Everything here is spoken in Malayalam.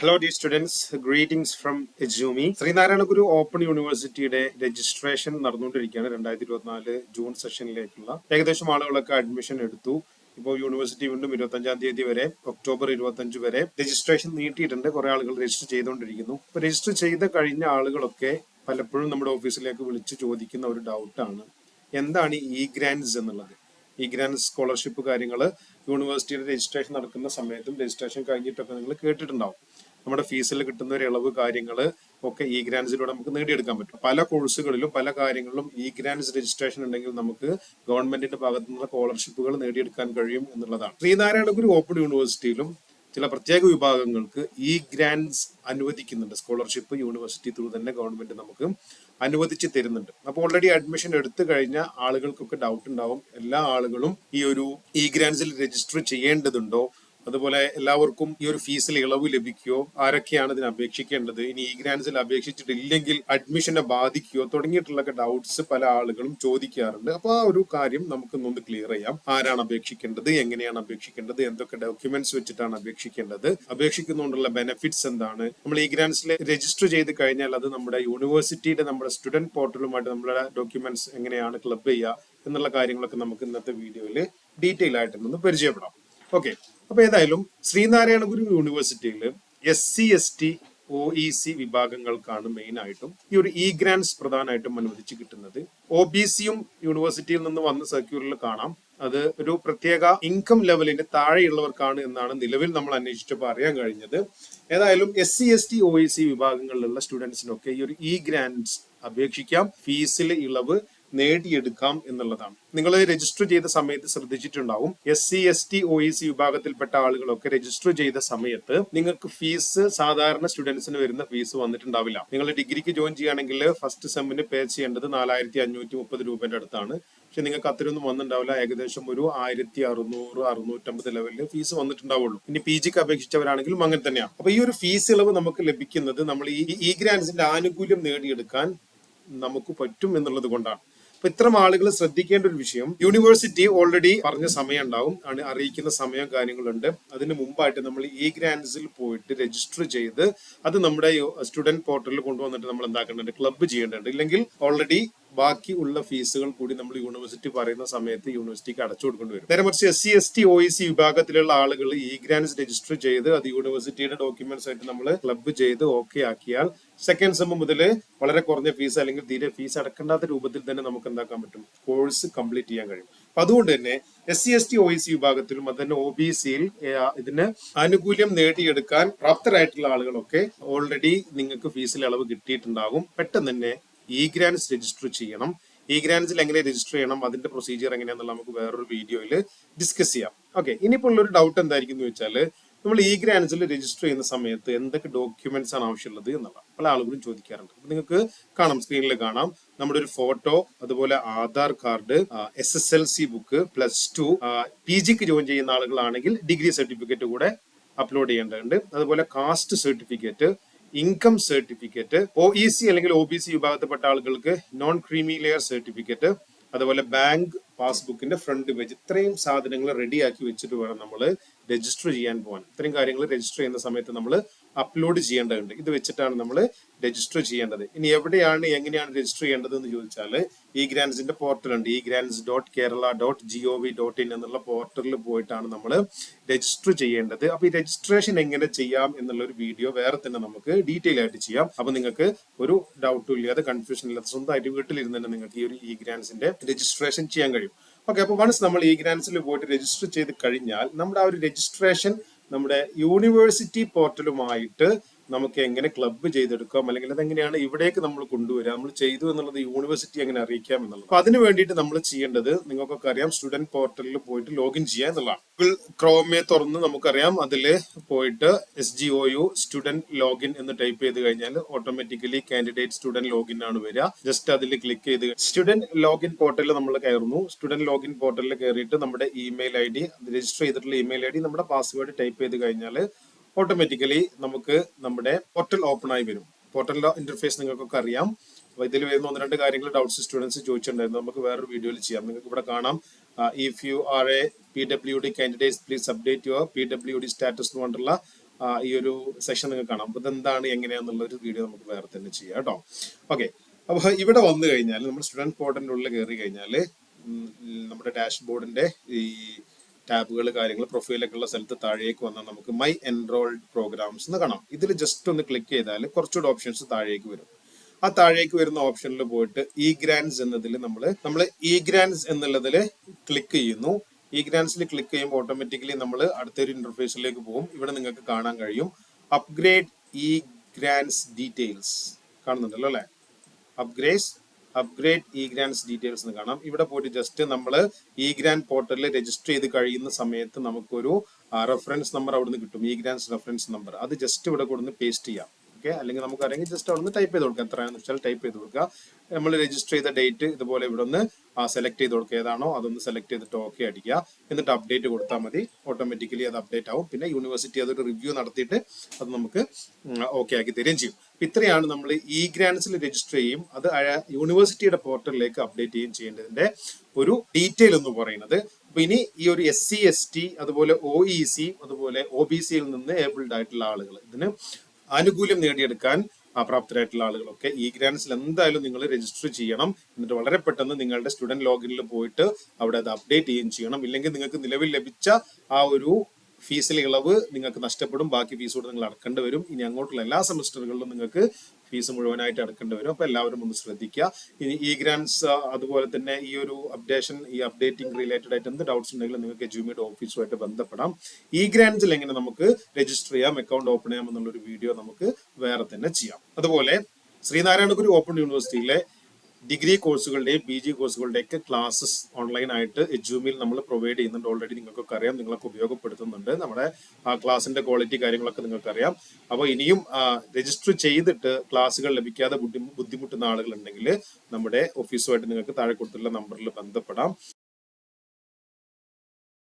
Hello the students greetings from എജൂമി Sreenarayana Guru open യൂണിവേഴ്സിറ്റിയുടെ രജിസ്ട്രേഷൻ നടന്നുകൊണ്ടിരിക്കുകയാണ്. രണ്ടായിരത്തി ഇരുപത്തിനാല് ജൂൺ സെഷനിലേക്കുള്ള ഏകദേശം ആളുകളൊക്കെ അഡ്മിഷൻ എടുത്തു. ഇപ്പോൾ യൂണിവേഴ്സിറ്റി വീണ്ടും ഇരുപത്തഞ്ചാം തീയതി വരെ ഒക്ടോബർ ഇരുപത്തഞ്ച് വരെ രജിസ്ട്രേഷൻ നീട്ടിയിട്ടുണ്ട്. കുറെ ആളുകൾ രജിസ്റ്റർ ചെയ്തുകൊണ്ടിരിക്കുന്നു. രജിസ്റ്റർ ചെയ്ത് കഴിഞ്ഞ ആളുകളൊക്കെ പലപ്പോഴും നമ്മുടെ ഓഫീസിലേക്ക് വിളിച്ച് ചോദിക്കുന്ന ഒരു ഡൗട്ടാണ് എന്താണ് ഇ ഗ്രാൻസ് എന്നുള്ളത്? ഈ ഗ്രാൻഡ് സ്കോളർഷിപ്പ് കാര്യങ്ങൾ യൂണിവേഴ്സിറ്റിയുടെ രജിസ്ട്രേഷൻ നടക്കുന്ന സമയത്തും രജിസ്ട്രേഷൻ കഴിഞ്ഞിട്ടൊക്കെ നിങ്ങൾ കേട്ടിട്ടുണ്ടാവും. നമ്മുടെ ഫീസിൽ കിട്ടുന്ന ഒരു ഇളവ് കാര്യങ്ങൾ ഒക്കെ ഇ ഗ്രാൻസിലൂടെ നമുക്ക് നേടിയെടുക്കാൻ പറ്റും. പല കോഴ്സുകളിലും പല കാര്യങ്ങളിലും ഇ ഗ്രാൻസ് രജിസ്ട്രേഷൻ ഉണ്ടെങ്കിൽ നമുക്ക് ഗവൺമെന്റിന്റെ ഭാഗത്തു നിന്നുള്ള സ്കോളർഷിപ്പുകൾ നേടിയെടുക്കാൻ കഴിയും എന്നുള്ളതാണ്. ശ്രീനാരായണ ഗുരു ഓപ്പൺ യൂണിവേഴ്സിറ്റിയിലും ചില പ്രത്യേക വിഭാഗങ്ങൾക്ക് ഇ ഗ്രാൻസ് അനുവദിക്കുന്നുണ്ട്. സ്കോളർഷിപ്പ് യൂണിവേഴ്സിറ്റി ത്രൂ തന്നെ ഗവൺമെന്റ് നമുക്ക് അനുവദിച്ച് തരുന്നുണ്ട്. അപ്പോൾ ഓൾറെഡി അഡ്മിഷൻ എടുത്തു കഴിഞ്ഞ ആളുകൾക്കൊക്കെ ഡൗട്ട് ഉണ്ടാവും. എല്ലാ ആളുകളും ഈ ഒരു ഇ ഗ്രാൻസിൽ രജിസ്റ്റർ ചെയ്യേണ്ടതുണ്ടോ? അതുപോലെ എല്ലാവർക്കും ഈ ഒരു ഫീസിൽ ഇളവ് ലഭിക്കുകയോ ആരൊക്കെയാണ് ഇതിന് അപേക്ഷിക്കേണ്ടത്? ഇനി ഈ ഗ്രാൻസിൽ അപേക്ഷിച്ചിട്ടില്ലെങ്കിൽ അഡ്മിഷനെ ബാധിക്കുകയോ തുടങ്ങിയിട്ടുള്ള ഡൗട്ട്സ് പല ആളുകളും ചോദിക്കാറുണ്ട്. അപ്പോൾ ആ ഒരു കാര്യം നമുക്ക് ഒന്ന് ക്ലിയർ ചെയ്യാം. ആരാണ് അപേക്ഷിക്കേണ്ടത്? എങ്ങനെയാണ് അപേക്ഷിക്കേണ്ടത്? എന്തൊക്കെ ഡോക്യുമെന്റ്സ് വെച്ചിട്ടാണ് അപേക്ഷിക്കേണ്ടത്? അപേക്ഷിക്കുന്നതുകൊണ്ടുള്ള ബെനിഫിറ്റ്സ് എന്താണ്? നമ്മൾ ഈ ഗ്രാൻസിൽ രജിസ്റ്റർ ചെയ്ത് കഴിഞ്ഞാൽ അത് നമ്മുടെ യൂണിവേഴ്സിറ്റിയുടെ നമ്മുടെ സ്റ്റുഡന്റ് പോർട്ടലുമായിട്ട് നമ്മുടെ ഡോക്യുമെന്റ്സ് എങ്ങനെയാണ് ക്ലബ് ചെയ്യുക എന്നുള്ള കാര്യങ്ങളൊക്കെ നമുക്ക് ഇന്നത്തെ വീഡിയോയിൽ ഡീറ്റെയിൽ ആയിട്ട് ഒന്ന് പരിചയപ്പെടാം. ഓക്കെ അപ്പൊ ഏതായാലും ശ്രീനാരായണ ഗുരു യൂണിവേഴ്സിറ്റിയിൽ S C S T O E C വിഭാഗങ്ങൾക്കാണ് main ആയിട്ടും ഈ ഒരു ഇ ഗ്രാൻസ് പ്രധാനമായിട്ടും അനുവദിച്ച് കിട്ടുന്നത്. ഒ ബി സിയും യൂണിവേഴ്സിറ്റിയിൽ നിന്ന് വന്ന സർക്യൂറിൽ കാണാം. അത് ഒരു പ്രത്യേക ഇൻകം ലെവലിന് താഴെയുള്ളവർക്കാണ് എന്നാണ് നിലവിൽ നമ്മൾ അന്വേഷിച്ചപ്പോൾ അറിയാൻ കഴിഞ്ഞത്. ഏതായാലും S C S T O E C വിഭാഗങ്ങളിലുള്ള സ്റ്റുഡൻസിനൊക്കെ ഈ ഒരു ഇ ഗ്രാൻസ് അപേക്ഷിക്കാം. ഫീസിലെ ഇളവ് നേടിയെടുക്കാം എന്നുള്ളതാണ്. നിങ്ങൾ രജിസ്റ്റർ ചെയ്ത സമയത്ത് ശ്രദ്ധിച്ചിട്ടുണ്ടാവും. S C S T O C വിഭാഗത്തിൽപ്പെട്ട ആളുകളൊക്കെ രജിസ്റ്റർ ചെയ്ത സമയത്ത് നിങ്ങൾക്ക് ഫീസ് സാധാരണ സ്റ്റുഡൻസിന് വരുന്ന ഫീസ് വന്നിട്ടുണ്ടാവില്ല. നിങ്ങൾ ഡിഗ്രിക്ക് ജോയിൻ ചെയ്യുകയാണെങ്കിൽ ഫസ്റ്റ് സെമ്മിന് പേ ചെയ്യേണ്ടത് നാലായിരത്തി അഞ്ഞൂറ്റി മുപ്പത് രൂപയുടെ അടുത്താണ്. പക്ഷെ നിങ്ങൾക്ക് അത്രയൊന്നും വന്നിട്ടുണ്ടാവില്ല. ഏകദേശം ഒരു ആയിരത്തി അറുന്നൂറ് അറുന്നൂറ്റമ്പത് ലെവലിൽ ഫീസ് വന്നിട്ടുണ്ടാവുള്ളൂ. ഇനി പി ജിക്ക് അപേക്ഷിച്ചവരാണെങ്കിലും അങ്ങനെ തന്നെയാണ്. അപ്പൊ ഈ ഒരു ഫീസ് ഇളവ് നമുക്ക് ലഭിക്കുന്നത് നമ്മൾ ഈ ഇ ഗ്രാൻസിന്റെ ആനുകൂല്യം നേടിയെടുക്കാൻ നമുക്ക് പറ്റും എന്നുള്ളത് കൊണ്ടാണ്. അപ്പൊ ഇത്തരം ആളുകൾ ശ്രദ്ധിക്കേണ്ട ഒരു വിഷയം യൂണിവേഴ്സിറ്റി ഓൾറെഡി പറഞ്ഞ സമയം ഉണ്ടാവും ആണ് അറിയിക്കുന്ന സമയം കാര്യങ്ങളുണ്ട്. അതിന് മുമ്പായിട്ട് നമ്മൾ ഇ ഗ്രാൻഡ്സിൽ പോയിട്ട് രജിസ്റ്റർ ചെയ്ത് അത് നമ്മുടെ സ്റ്റുഡന്റ് പോർട്ടലിൽ കൊണ്ടുവന്നിട്ട് നമ്മൾ എന്താക്കേണ്ടത് ക്ലബ്ബ് ചെയ്യേണ്ടതുണ്ട്. ഇല്ലെങ്കിൽ ഓൾറെഡി ബാക്കി ഉള്ള ഫീസുകൾ കൂടി നമ്മൾ യൂണിവേഴ്സിറ്റി പറയുന്ന സമയത്ത് യൂണിവേഴ്സിറ്റിക്ക് അടച്ചു കൊടുക്കേണ്ടി വരും. നേരെ മറിച്ച് S C S T O C വിഭാഗത്തിലുള്ള ആളുകൾ ഇ ഗ്രാൻസ് രജിസ്റ്റർ ചെയ്ത് അത് യൂണിവേഴ്സിറ്റിയുടെ ഡോക്യുമെന്റ്സ് ആയിട്ട് നമ്മൾ ക്ലബ്ബ് ചെയ്ത് ഓക്കെ ആക്കിയാൽ സെക്കൻഡ് സെം മുതൽ വളരെ കുറഞ്ഞ ഫീസ് അല്ലെങ്കിൽ തീരെ ഫീസ് അടക്കേണ്ടാത്ത രൂപത്തിൽ തന്നെ നമുക്ക് എന്താക്കാൻ പറ്റും? കോഴ്സ് കംപ്ലീറ്റ് ചെയ്യാൻ കഴിയും. അപ്പൊ അതുകൊണ്ട് തന്നെ S C S T O C വിഭാഗത്തിലും അത് തന്നെ ഒ ബി സിയിൽ ഇതിന് ആനുകൂല്യം നേടിയെടുക്കാൻ പ്രാപ്തരായിട്ടുള്ള ആളുകളൊക്കെ ഓൾറെഡി നിങ്ങൾക്ക് ഫീസിൽ അളവ് കിട്ടിയിട്ടുണ്ടാകും. പെട്ടെന്ന് തന്നെ ഇ ഗ്രാൻസ് രജിസ്റ്റർ ചെയ്യണം. ഇ ഗ്രാൻസിൽ എങ്ങനെ രജിസ്റ്റർ ചെയ്യണം അതിന്റെ പ്രൊസീജിയർ എങ്ങനെയാണെന്നുള്ള നമുക്ക് വേറൊരു വീഡിയോയിൽ ഡിസ്കസ് ചെയ്യാം. ഓക്കെ ഇനിയിപ്പോൾ ഉള്ളൊരു ഡൗട്ട് എന്തായിരിക്കും എന്ന് വെച്ചാൽ നമ്മൾ ഇ ഗ്രാൻസിൽ രജിസ്റ്റർ ചെയ്യുന്ന സമയത്ത് എന്തൊക്കെ ഡോക്യുമെന്റ്സ് ആണ് ആവശ്യമുള്ളത് എന്നുള്ള പല ആളുകളും ചോദിക്കാറുണ്ട്. അപ്പൊ നിങ്ങൾക്ക് കാണാം സ്ക്രീനിൽ കാണാം. നമ്മുടെ ഒരു ഫോട്ടോ അതുപോലെ Aadhaar card S S L C book plus two P ജിക്ക് ജോയിൻ ചെയ്യുന്ന ആളുകളാണെങ്കിൽ ഡിഗ്രി സർട്ടിഫിക്കറ്റ് കൂടെ അപ്ലോഡ് ചെയ്യേണ്ടതുണ്ട്. അതുപോലെ caste certificate income certificate O E C അല്ലെങ്കിൽ ഒ ബി സി വിഭാഗത്തിൽപ്പെട്ട ആളുകൾക്ക് നോൺ ക്രീമി ലെയർ സർട്ടിഫിക്കറ്റ് അതുപോലെ ബാങ്ക് പാസ്ബുക്കിന്റെ ഫ്രണ്ട് പേജ് ഇത്രയും സാധനങ്ങൾ റെഡിയാക്കി വെച്ചിട്ട് വേണം നമ്മൾ രജിസ്റ്റർ ചെയ്യാൻ പോകാൻ ഇത്രയും കാര്യങ്ങൾ രജിസ്റ്റർ ചെയ്യുന്ന സമയത്ത് നമ്മൾ അപ്ലോഡ് ചെയ്യേണ്ടതുണ്ട്. ഇത് വെച്ചിട്ടാണ് നമ്മൾ രജിസ്റ്റർ ചെയ്യേണ്ടത്. ഇനി എവിടെയാണ് എങ്ങനെയാണ് രജിസ്റ്റർ ചെയ്യേണ്ടത് എന്ന് ചോദിച്ചാൽ ഈ ഗ്രാൻസിന്റെ പോർട്ടൽ ഉണ്ട് ഈ grants dot Kerala dot G O V dot in എന്നുള്ള പോർട്ടലിൽ പോയിട്ടാണ് നമ്മൾ രജിസ്റ്റർ ചെയ്യേണ്ടത്. അപ്പൊ ഈ രജിസ്ട്രേഷൻ എങ്ങനെ ചെയ്യാം എന്നുള്ള ഒരു വീഡിയോ വേറെ തന്നെ നമുക്ക് ഡീറ്റെയിൽ ആയിട്ട് ചെയ്യാം. അപ്പൊ നിങ്ങൾക്ക് ഒരു ഡൗട്ടും ഇല്ലാതെ കൺഫ്യൂഷൻ ഇല്ലാതെ സ്വന്തമായിട്ട് വീട്ടിലിരുന്ന് തന്നെ നിങ്ങൾക്ക് ഈ ഒരു ഈ ഗ്രാൻസിന്റെ രജിസ്ട്രേഷൻ ചെയ്യാൻ കഴിയും. ഓക്കെ അപ്പൊ വൺസ് നമ്മൾ ഈ ഗ്രാൻസിൽ പോയിട്ട് രജിസ്റ്റർ ചെയ്ത് കഴിഞ്ഞാൽ നമ്മുടെ ആ ഒരു രജിസ്ട്രേഷൻ നമ്മുടെ യൂണിവേഴ്സിറ്റി പോർട്ടലുമായിട്ട് നമുക്ക് എങ്ങനെ ക്ലബ്ബ് ചെയ്തെടുക്കാം? അല്ലെങ്കിൽ അതെങ്ങനെയാണ് ഇവിടേക്ക് നമ്മൾ കൊണ്ടുവരിക നമ്മൾ ചെയ്തു എന്നുള്ളത് യൂണിവേഴ്സിറ്റി എങ്ങനെ അറിയിക്കാം എന്നുള്ളത്. അപ്പൊ അതിന് വേണ്ടിയിട്ട് നമ്മൾ ചെയ്യേണ്ടത് നിങ്ങൾക്കൊക്കെ അറിയാം സ്റ്റുഡന്റ് പോർട്ടലിൽ പോയിട്ട് ലോഗിൻ ചെയ്യുക എന്നുള്ളതാണ്. ഗൂഗിൾ ക്രോമെ തുറന്ന് നമുക്കറിയാം അതിൽ പോയിട്ട് S G O U student login എന്ന് ടൈപ്പ് ചെയ്ത് കഴിഞ്ഞാൽ ഓട്ടോമാറ്റിക്കലി കാൻഡിഡേറ്റ് സ്റ്റുഡന്റ് ലോഗിൻ ആണ് വരിക. ജസ്റ്റ് അതിൽ ക്ലിക്ക് ചെയ്ത് സ്റ്റുഡന്റ് ലോഗിൻ പോർട്ടലിൽ നമ്മൾ കയറുന്നു. സ്റ്റുഡന്റ് ലോഗിൻ പോർട്ടലിൽ കയറിയിട്ട് നമ്മുടെ ഇമെയിൽ ഐ ഡി രജിസ്റ്റർ ചെയ്തിട്ടുള്ള ഇമെയിൽ ഐ ഡി നമ്മുടെ പാസ്വേഡ് ടൈപ്പ് ചെയ്ത് കഴിഞ്ഞാൽ ഓട്ടോമാറ്റിക്കലി നമുക്ക് നമ്മുടെ പോർട്ടൽ ഓപ്പൺ ആയി വരും. പോർട്ടലിന്റെ ഇന്റർഫേസ് നിങ്ങൾക്കൊക്കെ അറിയാം. അപ്പൊ ഇതിൽ വരുന്ന ഒന്ന് രണ്ട് കാര്യങ്ങൾ ഡൗട്ട്സ് സ്റ്റുഡൻസ് ചോദിച്ചിട്ടുണ്ടായിരുന്നു. നമുക്ക് വേറൊരു വീഡിയോയിൽ ചെയ്യാം. നിങ്ങൾക്ക് ഇവിടെ കാണാം. If you are a P W D candidates please update your P W D status പറഞ്ഞിട്ടുള്ള ഈ ഒരു സെഷൻ നിങ്ങൾക്ക് കാണാം. അപ്പൊ ഇതെന്താണ് എങ്ങനെയാന്നുള്ള ഒരു വീഡിയോ നമുക്ക് വേറെ തന്നെ ചെയ്യാം കേട്ടോ. ഓക്കെ അപ്പൊ ഇവിടെ വന്നു കഴിഞ്ഞാൽ നമ്മൾ സ്റ്റുഡന്റ് പോർട്ടലിനുള്ളിൽ കയറി കഴിഞ്ഞാൽ നമ്മുടെ ഡാഷ്ബോർഡിന്റെ ഈ ടാബുകൾ കാര്യങ്ങൾ പ്രൊഫൈലൊക്കെ ഉള്ള സ്ഥലത്ത് താഴേക്ക് വന്നാൽ നമുക്ക് മൈ എൻറോൾഡ് പ്രോഗ്രാംസ് എന്ന് കാണാം. ഇതിൽ ജസ്റ്റ് ഒന്ന് ക്ലിക്ക് ചെയ്താൽ കുറച്ചുകൂടെ ഓപ്ഷൻസ് താഴേക്ക് വരും. ആ താഴേക്ക് വരുന്ന ഓപ്ഷനിൽ പോയിട്ട് ഇ ഗ്രാൻസ് എന്നതിൽ നമ്മൾ നമ്മൾ ഇ ഗ്രാൻസ് എന്നുള്ളതിൽ ക്ലിക്ക് ചെയ്യുന്നു. ഇ ഗ്രാൻസിൽ ക്ലിക്ക് ചെയ്യുമ്പോൾ ഓട്ടോമാറ്റിക്കലി നമ്മൾ അടുത്തൊരു ഇന്റർഫേസിലേക്ക് പോകും. ഇവിടെ നിങ്ങൾക്ക് കാണാൻ കഴിയും. അപ്ഗ്രേഡ് ഇ ഗ്രാൻസ് ഡീറ്റെയിൽസ് കാണുന്നുണ്ടല്ലോ അല്ലേ? Upgrades upgrade e grants details എന്ന് കാണാം. ഇവിടെ പോയിട്ട് ജസ്റ്റ് നമ്മൾ ഇ ഗ്രാൻഡ് പോർട്ടലിൽ രജിസ്റ്റർ ചെയ്ത് കഴിയുന്ന സമയത്ത് നമുക്കൊരു റെഫറൻസ് നമ്പർ അവിടുന്ന് കിട്ടും. ഇ ഗ്രാൻഡ്സ് റെഫറൻസ് നമ്പർ അത് ജസ്റ്റ് ഇവിടെ കൊടുന്ന് പേസ്റ്റ് ചെയ്യാം. ഓക്കെ അല്ലെങ്കിൽ നമുക്ക് അറിയാമെങ്കിൽ ജസ്റ്റ് അവിടെ നിന്ന് ടൈപ്പ് ചെയ്ത് കൊടുക്കുക. എത്രയാണെന്ന് വെച്ചാൽ ടൈപ്പ് ചെയ്ത് കൊടുക്കുക. നമ്മൾ രജിസ്റ്റർ ചെയ്ത ഡേറ്റ് ഇതുപോലെ ഇവിടെ ഒന്ന് സെലക്ട് ചെയ്ത് കൊടുക്കുക. ഏതാണോ അതൊന്ന് സെലക്ട് ചെയ്തിട്ട് ഓക്കെ അടിക്കുക. എന്നിട്ട് അപ്ഡേറ്റ് കൊടുത്താൽ മതി. ഓട്ടോമാറ്റിക്കലി അത് അപ്ഡേറ്റ് ആവും. പിന്നെ യൂണിവേഴ്സിറ്റി അതൊരു റിവ്യൂ നടത്തിയിട്ട് അത് നമുക്ക് ഓക്കെ ആക്കി തരികയും ചെയ്യും. ഇത്രയാണ് നമ്മൾ ഇ ഗ്രാൻസിൽ രജിസ്റ്റർ ചെയ്യും. അത് യൂണിവേഴ്സിറ്റിയുടെ പോർട്ടലിലേക്ക് അപ്ഡേറ്റ് ചെയ്യുകയും ചെയ്യേണ്ടതിന്റെ ഒരു ഡീറ്റെയിൽ എന്ന് പറയുന്നത്. അപ്പൊ ഇനി ഈ ഒരു എസ് സി എസ് ടി അതുപോലെ ഒ ഇ സി അതുപോലെ ഒ ബി സിയിൽ നിന്ന് ഏബിൾഡ് ആയിട്ടുള്ള ആളുകൾ. ഇതിന് ആനുകൂല്യം നേടിയെടുക്കാൻ അപ്രാപ്തരായിട്ടുള്ള ആളുകളൊക്കെ ഈ ഗ്രാൻസിൽ എന്തായാലും നിങ്ങൾ രജിസ്റ്റർ ചെയ്യണം. എന്നിട്ട് വളരെ പെട്ടെന്ന് നിങ്ങളുടെ സ്റ്റുഡന്റ് ലോഗിനിൽ പോയിട്ട് അവിടെ അത് അപ്ഡേറ്റ് ചെയ്യുകയും ചെയ്യണം. ഇല്ലെങ്കിൽ നിങ്ങൾക്ക് നിലവിൽ ലഭിച്ച ആ ഒരു ഫീസിലെ ഇളവ് നിങ്ങൾക്ക് നഷ്ടപ്പെടും. ബാക്കി ഫീസ് കൂടെ നിങ്ങൾ അടക്കേണ്ടി വരും. ഇനി അങ്ങോട്ടുള്ള എല്ലാ സെമസ്റ്ററുകളിലും നിങ്ങൾക്ക് ഫീസ് മുഴുവനായിട്ട് അടക്കേണ്ടി വരും. അപ്പൊ എല്ലാവരും ഒന്ന് ശ്രദ്ധിക്കുക. ഇനി ഈ ഗ്രാൻസ് അതുപോലെ തന്നെ ഈ ഒരു അപ്ഡേഷൻ ഈ അപ്ഡേറ്റിംഗ് റിലേറ്റഡ് ആയിട്ട് എന്ത് ഡൗട്ട്സ് ഉണ്ടെങ്കിലും നിങ്ങൾക്ക് ജൂമിയുടെ ഓഫീസുമായിട്ട് ബന്ധപ്പെടാം. ഈ ഗ്രാൻസിൽ എങ്ങനെ നമുക്ക് രജിസ്റ്റർ ചെയ്യാം അക്കൗണ്ട് ഓപ്പൺ ചെയ്യാം എന്നുള്ള ഒരു വീഡിയോ നമുക്ക് വേറെ തന്നെ ചെയ്യാം. അതുപോലെ ശ്രീനാരായണഗുരു ഓപ്പൺ യൂണിവേഴ്സിറ്റിയിലെ ഡിഗ്രി കോഴ്സുകളുടെയും പി ജി കോഴ്സുകളുടെയൊക്കെ ക്ലാസ്സസ് ഓൺലൈൻ ആയിട്ട് എജുമിൽ നമ്മൾ പ്രൊവൈഡ് ചെയ്യുന്നുണ്ട്. ഓൾറെഡി നിങ്ങൾക്കൊക്കെ അറിയാം നിങ്ങളൊക്കെ ഉപയോഗപ്പെടുത്തുന്നുണ്ട്. നമ്മുടെ ആ ക്ലാസിന്റെ ക്വാളിറ്റി കാര്യങ്ങളൊക്കെ നിങ്ങൾക്കറിയാം. അപ്പോൾ ഇനിയും രജിസ്റ്റർ ചെയ്തിട്ട് ക്ലാസ്സുകൾ ലഭിക്കാതെ ബുദ്ധി ബുദ്ധിമുട്ടുന്ന ആളുകളുണ്ടെങ്കിൽ നമ്മുടെ ഓഫീസുമായിട്ട് നിങ്ങൾക്ക് താഴെ കൊടുത്തിട്ടുള്ള നമ്പറിൽ ബന്ധപ്പെടാം.